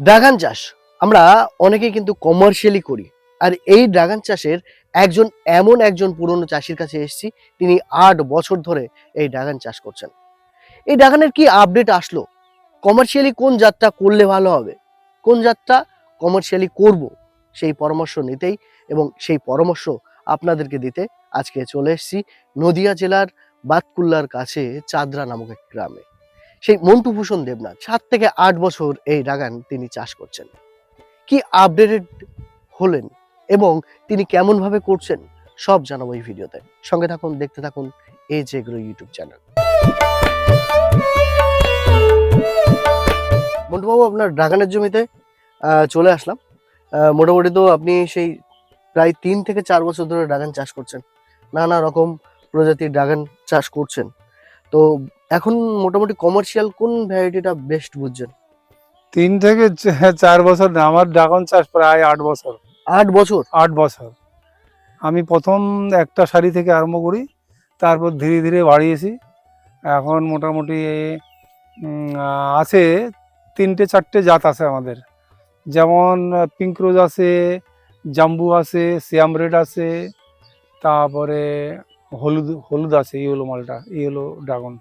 Dragon চাষ আমরা অনেকেই কিন্তু কমার্শিয়ালি করি। আর এই ড্রাগন চাষের একজন, এমন একজন পুরনো চাষির কাছে এসেছি, তিনি আট বছর ধরে এই ড্রাগন চাষ করছেন। এই ড্রাগনের কি আপডেট আসলো? কমার্শিয়ালি কোন জাতটা করলে ভালো হবে? কোন জাতটা কমার্শিয়ালি করব? সেই পরামর্শ নিতেই এবং সেই পরামর্শ আপনাদেরকে দিতে আজকে চলে এসেছি নদিয়া জেলার বাতকুল্লার কাছে চাদরা নামক এক গ্রামে। সেই মন্টু ভূষণ দেবনাথ, সাত থেকে আট বছর এই ড্রাগন তিনি চাষ করছেন। কি আপডেটেড হলেন এবং তিনি কেমন ভাবে করছেন, সব জানাব এই ভিডিওতে। সঙ্গে থাকুন, দেখতে থাকুন এই যে এগ্রো ইউটিউব চ্যানেল মন্টুবাবু, আপনার ড্রাগনের জমিতে চলে আসলাম। মোটামুটি তো আপনি সেই প্রায় তিন থেকে চার বছর ধরে ড্রাগন চাষ করছেন। নানা রকম প্রজাতির ড্রাগন চাষ করছেন। তো এখন মোটামুটি কমার্শিয়াল কোন ভ্যারাইটিটা বেস্ট বুঝছেন? তিন থেকে চা- চার বছর না আমার ড্রাগন চাষ প্রায় আট বছর। আট বছর? আট বছর। আমি প্রথম একটা শাড়ি থেকে আরম্ভ করি তারপর ধীরে ধীরে বাড়িয়েছি। এখন মোটামুটি আছে তিনটে চারটে জাত আছে আমাদের। যেমন পিঙ্ক রোজ আছে জাম্বু আছে সিয়াম রেড আছে তারপরে হলুদ হলুদ আছে ইয়েলো মালটা ইয়েলো ড্রাগন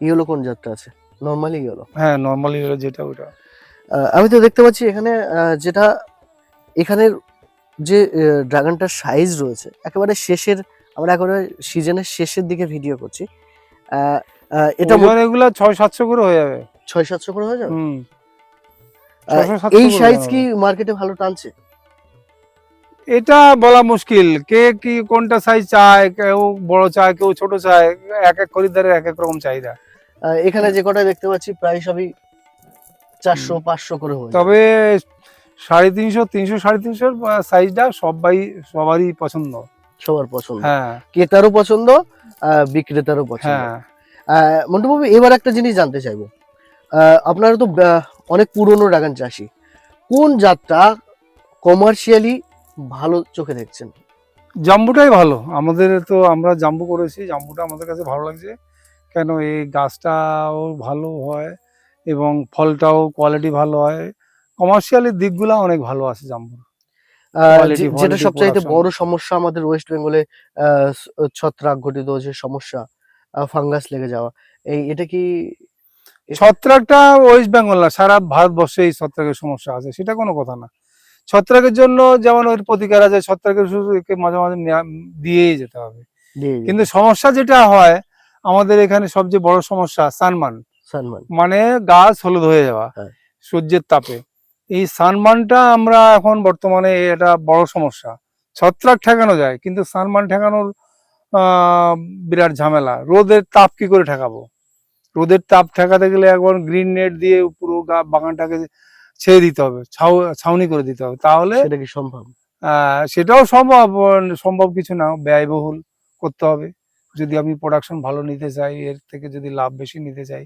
ইয়েলো কোন জাতটা আছে? নর্মালি ইয়েলো হ্যাঁ নর্মালি ইয়েলো যেটা ওটা। আমি তো দেখতে পাচ্ছি এখানে যেটা এখানের যে ড্রাগনটার সাইজ রয়েছে একেবারে শেষের আমরা একেবারে সিজনের শেষের দিকে ভিডিও করছি। এটা এগুলা ছয় সাতশো করে হয়ে যাবে। ছয় সাতশো করে হয়ে যাবে? হুম। আহ, 600-700 এই সাইজ কি মার্কেটে ভালো টানছে? এটা বলা মুশকিল। কে কি কোনটা সাইজ চায় কেউ বড় চায় কেউ ছোট চায় এক এক খরিদ্দারের এক এক রকম চাহিদা। এখানে যে কটা দেখতে পাচ্ছি প্রায় সবই চারশো পাঁচশো করে হয়ে। তবে সাড়ে তিনশো তিনশো সাড়ে তিনশোর সাইজটা সবাই সবারই পছন্দ। সবার পছন্দ। হ্যাঁ। ক্রেতারও পছন্দ বিক্রেতারও পছন্দ। হ্যাঁ। মন্টুবাবু এবার একটা জিনিস জানতে চাইব। আহ, আপনারা তো অনেক পুরনো ড্রাগন চাষি। কোন জাতটা কমার্শিয়ালি ভালো চোখে দেখছেন। জাম্বুটাই ভালো। আমাদের তো আমরা জাম্বু করেছি জাম্বুটা আমাদের কাছে ভালো লাগছে। কেন এই গাছটাও ভালো হয় এবং ফলটাও কোয়ালিটি ভালো হয়। কমার্শিয়ালি দিকগুলো অনেক ভালো আছে জাম্বুর। যেটা সবচাইতে বড় সমস্যা আমাদের ওয়েস্ট বেঙ্গলে আহ, ছত্রাক ঘটিত যে সমস্যা ফাঙ্গাস লেগে যাওয়া এই এটা কি ছত্রাকটা ওয়েস্ট বেঙ্গল না সারা ভারতবর্ষে এই ছত্রাকের সমস্যা আছে সেটা কোনো কথা না। ছত্রাকের জন্য যেমন ওর প্রতিকার আছে ছত্রাকের একে মাঝে মাঝে দিয়েই যেতে হবে। কিন্তু সমস্যা যেটা হয় আমাদের এখানে সবচেয়ে বড় সমস্যা সানমান। মানে গাছ হলুদ হয়ে যাওয়া হ্যাঁ। সূর্যের তাপে। এই সানমানটা আমরা এখন বর্তমানে এটা বড় সমস্যা। ছত্রাক ঠেকানো যায় কিন্তু সানমান ঠেকানোর আহ, বিরাট ঝামেলা। রোদের তাপ কি করে ঠেকাবো? রোদের তাপ ঠেকাতে গেলে একবার গ্রিন নেট দিয়ে পুরো গা- বাগানটাকে ছেড়ে দিতে হবে ছাউনি করে দিতে হবে। তাহলে সেটা কি সম্ভব? সেটাও সম্ভব সম্ভব কিছু না। ব্যয়বহুল করতে হবে। যদি আমি প্রোডাকশন ভালো নিতে চাই এর থেকে যদি লাভ বেশি নিতে চাই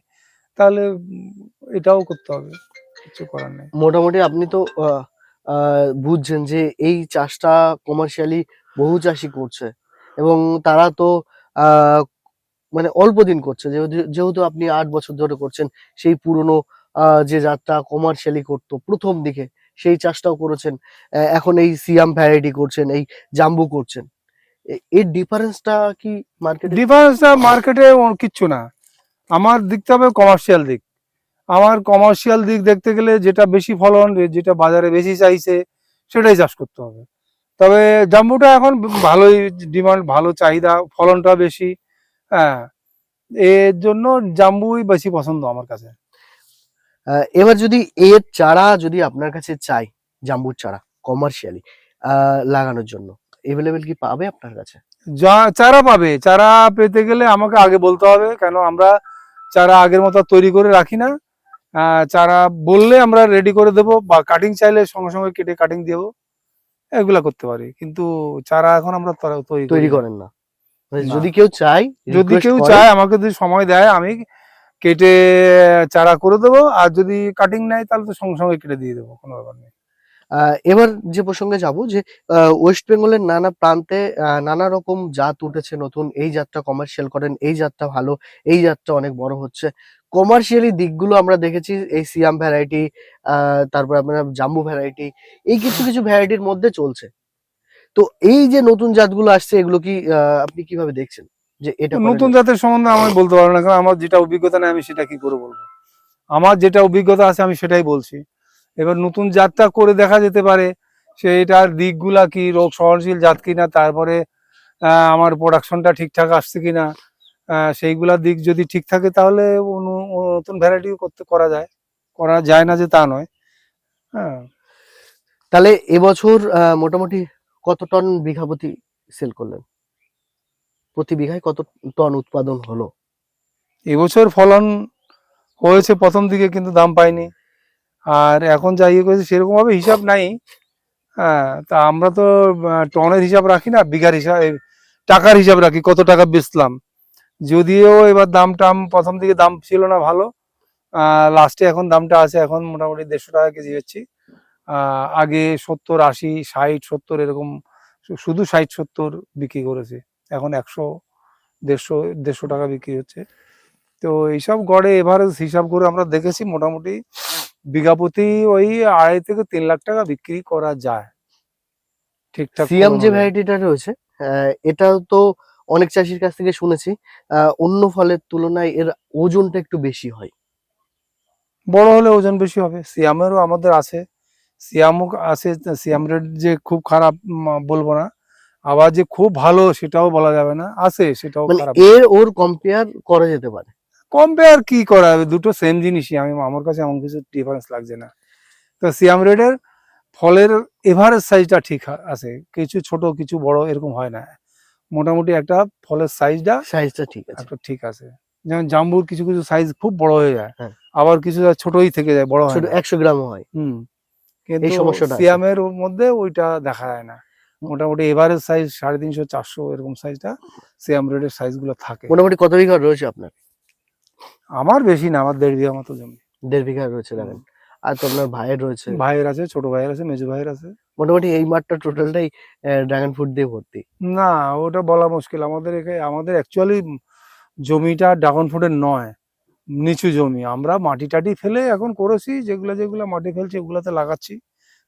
তাহলে এটাও করতে হবে। কিছু করার নেই। মোটামুটি আপনি তো বুঝছেন যে এই চাষটা কমার্শিয়ালি বহু চাষি করছে। এবং তারা তো আহ, মানে অল্প দিন করছে। যেহেতু যেহেতু আপনি আট বছর ধরে করছেন সেই পুরনো যে জাতটা কমার্শিয়ালি করতো প্রথম দিকে, সেই চাষটাও করেছেন। এখন এই সিয়াম ভ্যারাইটি করছেন, এই জাম্বু করছেন। এর ডিফারেন্সটা কি মার্কেট ডিফারেন্সটা মার্কেটে কিচ্ছু না। আমার দেখতে হবে কমার্শিয়াল দিক। আমার কমার্শিয়াল দিক দেখতে গেলে যেটা বেশি ফলন, যেটা বাজারে বেশি চাইছে, সেটাই চাষ করতে হবে। তবে জাম্বুটা এখন ভালোই ডিমান্ড ভালো চাহিদা, ফলনটা বেশি। হ্যাঁ এর জন্য জাম্বুই বেশি পছন্দ আমার কাছে। এবার যদি এর চারা যদি আপনার কাছে চাই জাম্বুর চারা কমার্শিয়ালি লাগানোর জন্য এভেলেবেল কি পাবে আপনার কাছে? যা- চারা পাবে। চারা পেতে গেলে আমাকে আগে বলতে হবে কেন আমরা চারা আগের মতো তৈরি করে রাখি না। চারা বললে আমরা রেডি করে দেবো বা কাটিং চাইলে সঙ্গে সঙ্গে কেটে কাটিং দেবো। এগুলা করতে পারি কিন্তু চারা এখন আমরা তৈরি তৈরি করেন না। মানে যদি কেউ চাই যদি কেউ চায় আমাকে যদি সময় দেয় আমি কেটে চারা করে দেবো। আর যদি কাটিং নেয়, তাহলে তো সঙ্গে সঙ্গে কেটে দিয়ে দেবো, কোনো ব্যাপার নেই। এবার যে প্রসঙ্গে যাব যে ওয়েস্ট বেঙ্গলের নানা প্রান্তে নানা রকম জাত উঠেছে নতুন। এই জাতটা কমার্শিয়াল করেন, এই জাতটা ভালো, এই জাতটা অনেক বড় হচ্ছে। কমার্শিয়ালি দিকগুলো আমরা দেখেছি, এই সিয়াম ভ্যারাইটি তারপর আপনার জাম্বু ভ্যারাইটি এই কিছু কিছু ভ্যারাইটির মধ্যে চলছে। তো এই যে নতুন জাতগুলো আসছে, এগুলো কি আপনি কীভাবে দেখছেন? যে এটা নতুন জাতের সম্বন্ধে আমি বলতে পারব না কারণ আমার যেটা অভিজ্ঞতা নেই আমি সেটা কি করে বলব? আমার যেটা অভিজ্ঞতা আছে আমি সেটাই বলছি। এবার নতুন জাতটা করে দেখা যেতে পারে সেইটার দিকগুলা কি রোগ সহনশীল জাত কিনা তারপরে আমার প্রোডাকশনটা ঠিকঠাক আসছে কিনা সেইগুলা দিক যদি ঠিক থাকে তাহলে নতুন ভ্যারাইটিও করতে করা যায়। করা যায় না যে তা নয়। হ্যাঁ। তাহলে এবছর মোটামুটি কত টন বিঘাপতি সেল করলেন? প্রতি বিঘায় কত টন উৎপাদন হলো? এবছর ফলন হয়েছে প্রথম দিকে কিন্তু দাম পাইনি। আর এখন যা ইয়ে করেছে সেরকম ভাবে হিসাব নাই। হ্যাঁ তা আমরা তো টনের হিসাব রাখি না, বিঘার হিসাব টাকার হিসাব রাখি, কত টাকা বেচলাম। যদিও এবার দাম টাম প্রথম দিকে দাম ছিল না ভালো লাস্টে এখন দামটা আছে, এখন মোটামুটি দেড়শো টাকা কেজি হচ্ছে। আগে সত্তর আশি, ষাট সত্তর এরকম, শুধু ষাট সত্তর বিক্রি করেছে। এখন একশো দেড়শো দেড়শো টাকা বিক্রি হচ্ছে। তো এইসব গড়ে এভারেজ হিসাব করে আমরা দেখেছি মোটামুটি বিঘা প্রতি ওই আড়াই থেকে তিন লাখ টাকা বিক্রি করা যায়। ঠিকঠাক সিয়াম যে ভ্যারাইটিটা রয়েছে এটাও তো অনেক চাষির কাছ থেকে শুনেছি আহ, অন্য ফলের তুলনায় এর ওজনটা একটু বেশি হয়। বড় হলে ওজন বেশি হবে সিয়ামেরও আমাদের আছে। সিয়ামও আছে সিয়াম রেট যে খুব খারাপ বলব না। আবার যে খুব ভালো সেটাও বলা যাবে না আছে সেটাও মানে খারাপ। এর ওর কম্পেয়ার করা যেতে পারে। কম্পেয়ার কি করা যাবে? দুটো সেম জিনিসই। আমি আমার কাছে এমন কিছু ডিফারেন্স লাগছে না। তো সিয়াম রেডের ফলের এভারেজ সাইজটা ঠিক আছে। কিছু ছোট কিছু বড় এরকম হয় না। মোটামুটি একটা ফলের সাইজটা সাইজটা ঠিক আছে। একটা ঠিক আছে। যেমন জাম্বুর কিছু কিছু সাইজ খুব বড় হয়ে যায়। হ্যাঁ। আবার কিছু ছোটই থেকে যায় বড় হয় একশো গ্রামও হয়। হুম। কিন্তু সিয়ামের মধ্যে ওইটা দেখা যায় না। মোটামুটি এভারেজ সাইজ সাড়ে তিনশো চারশো এরকম সাইজটা সিয়াম রেডের সাইজগুলো থাকে। মোটামুটি কত বিঘা রয়েছে আপনার? আমার বেশি না আমার দেড় বিঘা মতো জমি। দেড় বিঘা রয়েছে দেখেন আর তো আপনার ভাইয়ের রয়েছে? ভাইয়ের আছে ছোট ভাইয়ের আছে মেজো ভাইয়ের আছে। মোটামুটি এই মাঠটা টোটালটাই ড্রাগন ফ্রুট দিয়ে ভর্তি। না ওটা বলা মুশকিল। আমাদের এখানে আমাদের অ্যাকচুয়ালি জমিটা ড্রাগন ফ্রুটের নয় নিচু জমি। আমরা মাটি টাটি ফেলে এখন করেছি যেগুলো যেগুলো মাটি ফেলছি ওগুলোতে লাগাচ্ছি।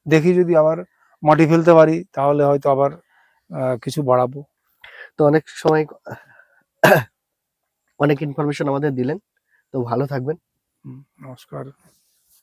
দেখি যদি আবার মাটি ফেলতে পারি তাহলে হয়তো আবার আহ, কিছু বাড়াবো। তো অনেক সময় অনেক ইনফরমেশন আমাদের দিলেন তো ভালো থাকবেন। নমস্কার।